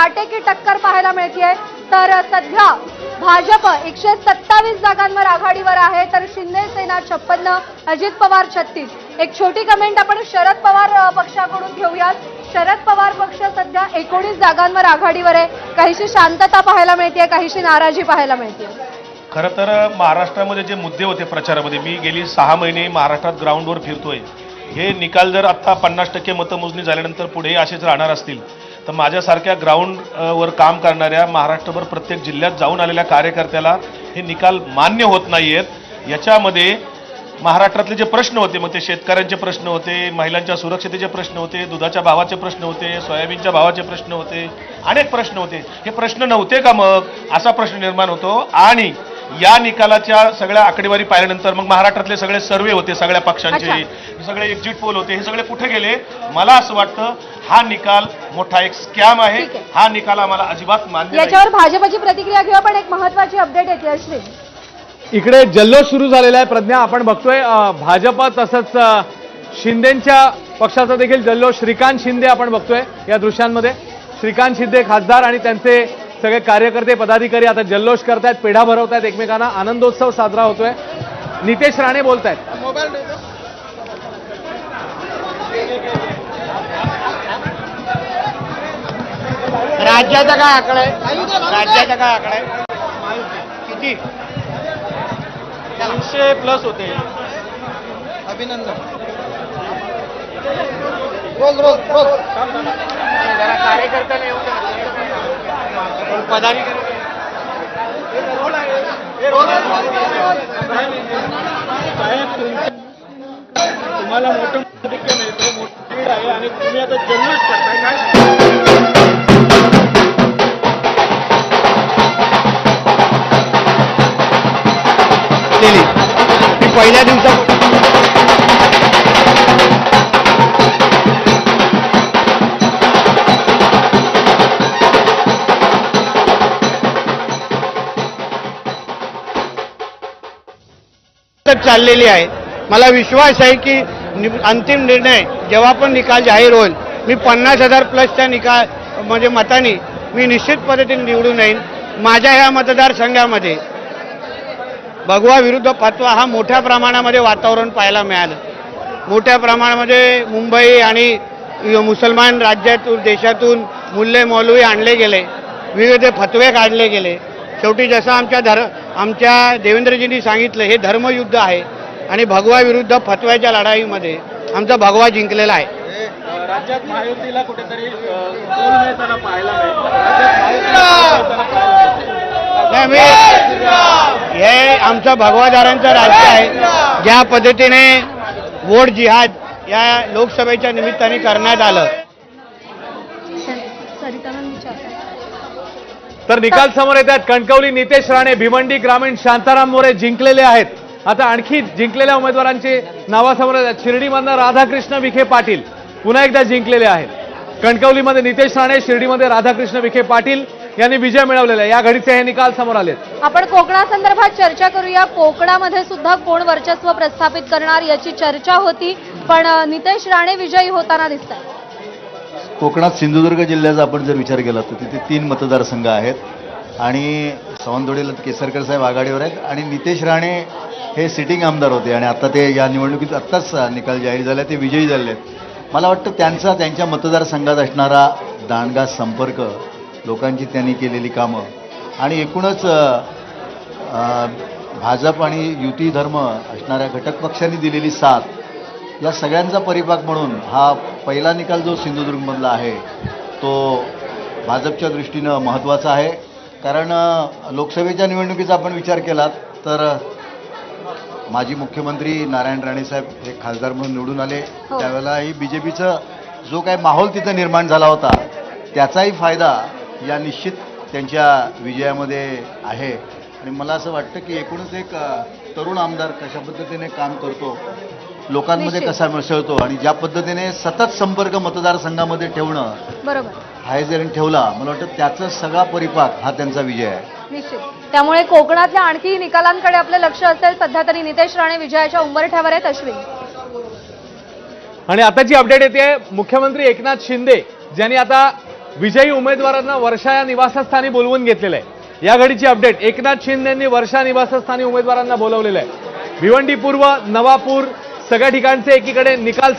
काटेकी टक्कर पाहायला मिळते तर सध्या भाजप एकशे सत्तावीस जागांवर आघाडीवर आहे. तर शिंदे सेना छप्पन्न अजित पवार छत्तीस. एक छोटी कमेंट आपण शरद पवार पक्षाकडून घेऊयात. शरद पवार पक्ष सध्या एकोणीस जागांवर आघाडीवर आहे. काहीशी शांतता पाहायला मिळते काहीशी नाराजी पाहायला मिळते खरं तर महाराष्ट्रामध्ये जे मुद्दे होते प्रचारामध्ये मी गेली सहा महिने महाराष्ट्रात ग्राउंडवर फिरतोय. हे निकाल जर आत्ता पन्नास टक्के मतमोजणी झाल्यानंतर पुढे असेच राहणार असतील तर माझ्यासारख्या ग्राउंडवर काम करणाऱ्या महाराष्ट्रभर प्रत्येक जिल्ह्यात जाऊन आलेल्या कार्यकर्त्याला हे निकाल मान्य होत नाही आहेत याच्यामध्ये महाराष्ट्रातले जे प्रश्न होते मग ते शेतकऱ्यांचे प्रश्न होते महिलांच्या सुरक्षतेचे प्रश्न होते दुधाच्या भावाचे प्रश्न होते सोयाबीनच्या भावाचे प्रश्न होते अनेक प्रश्न होते. हे प्रश्न नव्हते का मग? असा प्रश्न निर्माण होतो. आणि या निकालाच्या सगळ्या आकडेवारी पाहिल्यानंतर मग महाराष्ट्रातले सगळे सर्वे होते सगळ्या पक्षांचे. सगळे एक्झिट पोल होते. हे सगळे कुठे गेले? मला असं वाटतं हा निकाल मोठा एक स्कॅम आहे. हा निकाल आम्हाला अजिबात मान्य नाही. याच्यावर भाजपची प्रतिक्रिया घेऊ पण एक महत्वाची अपडेट येते अश्विन. इकडे जल्लोष सुरू झालेला आहे प्रज्ञा. आपण बघतोय भाजप तसंच शिंदेच्या पक्षाचा देखील जल्लोष. श्रीकांत शिंदे आपण बघतोय या दृश्यांमध्ये. श्रीकांत शिंदे खासदार आणि त्यांचे सगळे कार्यकर्ते पदाधिकारी आता जल्लोष करतायत पेढा भरवतायत एकमेकांना. आनंदोत्सव साजरा होतोय. नितेश राणे बोलतायत. राज्याचा काय आकडा आहे? राज्याचा काय? आकडा आहे? किती? तीनशे प्लस होते. अभिनंदन. रोज रोज रोज जरा कार्यकर्त्याने येऊ द्या. पदाधिकारी तुम्हाला मोठं प्रतिक्रिया मिळतं मोठी आहे आणि तुम्ही आता जन्मच करताय काय पहिल्या दिवसा चाललेली आहे. मला विश्वास आहे की नि- अंतिम निर्णय जेव्हा पण निकाल जाहीर होईल मी पन्नास हजार प्लसच्या निकाल म्हणजे मतानी मी निश्चित पद्धतीने निवडून येईन माझ्या ह्या मतदारसंघामध्ये. भगवा विरुद्ध फतवा हा मोठ्या प्रमाणामध्ये वातावरण पाहायला मिळालं. मोठ्या प्रमाणामध्ये मुंबई आणि मुसलमान राज्यातून देशातून मुल्ले मौलवी आणले गेले. विविध फतवे काढले गेले. शेवटी जसं आमच्या धर आमच्या देवेंद्रजींनी सांगितलं हे धर्मयुद्ध आहे आणि भगवा विरुद्ध फतव्याच्या लढाईमध्ये आमचा भगवा जिंकलेला आहे. राज्यात महायुतीला कुठेतरी नाही हे आमचं भगवादारांचं राज्य आहे. ज्या पद्धतीने वोट जिहाद या लोकसभेच्या निमित्ताने करण्यात आलं. तर निकाल समोर येत आहेत कणकवली नितेश राणे भिवंडी ग्रामीण शांताराम मोरे जिंकलेले आहेत. आता आणखी जिंकलेल्या उमेदवारांची नावासमोर येत आहेत शिर्डीमधनं राधाकृष्ण विखे पाटील पुन्हा एकदा जिंकलेले आहेत. कणकवलीमध्ये नितेश राणे शिर्डीमध्ये राधाकृष्ण विखे पाटील यांनी विजय मिळवलेला आहे. या घडीचे हे निकाल समोर आलेत. आपण कोकणासंदर्भात चर्चा करूया. कोकणामध्ये सुद्धा कोण वर्चस्व प्रस्थापित करणार याची चर्चा होती पण नितेश राणे विजयी होताना दिसत आहेत कोकणात सिंधुदुर्ग जिल्ह्याचा आपण जर विचार केला तर तिथे तीन मतदारसंघ आहेत. आणि सावंतवाडीला केसरकर साहेब आघाडीवर आहेत. आणि नितेश राणे हे सिटिंग आमदार होते. आणि आता ते या निवडणुकीत आत्ताच निकाल जाहीर झाला ते विजयी झाले आहेत. मला वाटतं त्यांचा त्यांच्या मतदारसंघात असणारा दांडगा संपर्क लोकांची त्यांनी केलेली कामं आणि एकूणच भाजप आणि युती धर्म असणाऱ्या घटक पक्षांनी दिलेली साथ या सगळ्यांचा परिपाक म्हणून हा पहिला निकाल जो सिंधुदुर्गमधला आहे तो भाजपच्या दृष्टीनं महत्त्वाचा आहे. कारण लोकसभेच्या निवडणुकीचा आपण विचार केलात तर माजी मुख्यमंत्री नारायण राणे साहेब हे खासदार म्हणून निवडून आले. हो. त्यावेळेलाही बी जे पीचं जो काही माहोल तिथं निर्माण झाला होता त्याचाही फायदा या निश्चित त्यांच्या विजयामध्ये आहे. आणि मला असं वाटतं की एकूणच एक तरुण आमदार कशा पद्धतीने काम करतो लोकांमध्ये. कसा मिसळतो आणि ज्या पद्धतीने सतत संपर्क मतदारसंघामध्ये ठेवणं बरोबर. हा जर ठेवला मला वाटतं त्याचा सगळा परिपाक हा त्यांचा विजय आहे. निश्चित. त्यामुळे कोकणातल्या आणखी निकालांकडे आपलं लक्ष असेल सध्या तरी नितेश राणे विजयाच्या उंबरठ्यावर आहेत अश्विन. आणि आताची अपडेट येते मुख्यमंत्री एकनाथ शिंदे ज्यांनी आता विजयी उमेदवारांना वर्षा या निवासस्थानी बोलवून घेतलेलं आहे. या घडीची अपडेट एकनाथ शिंदेंनी वर्षा निवासस्थानी उमेदवारांना बोलवलेलं आहे. भिवंडी पूर्व नवापूर सगळ्या ठिकाणचे एकीकडे निकाल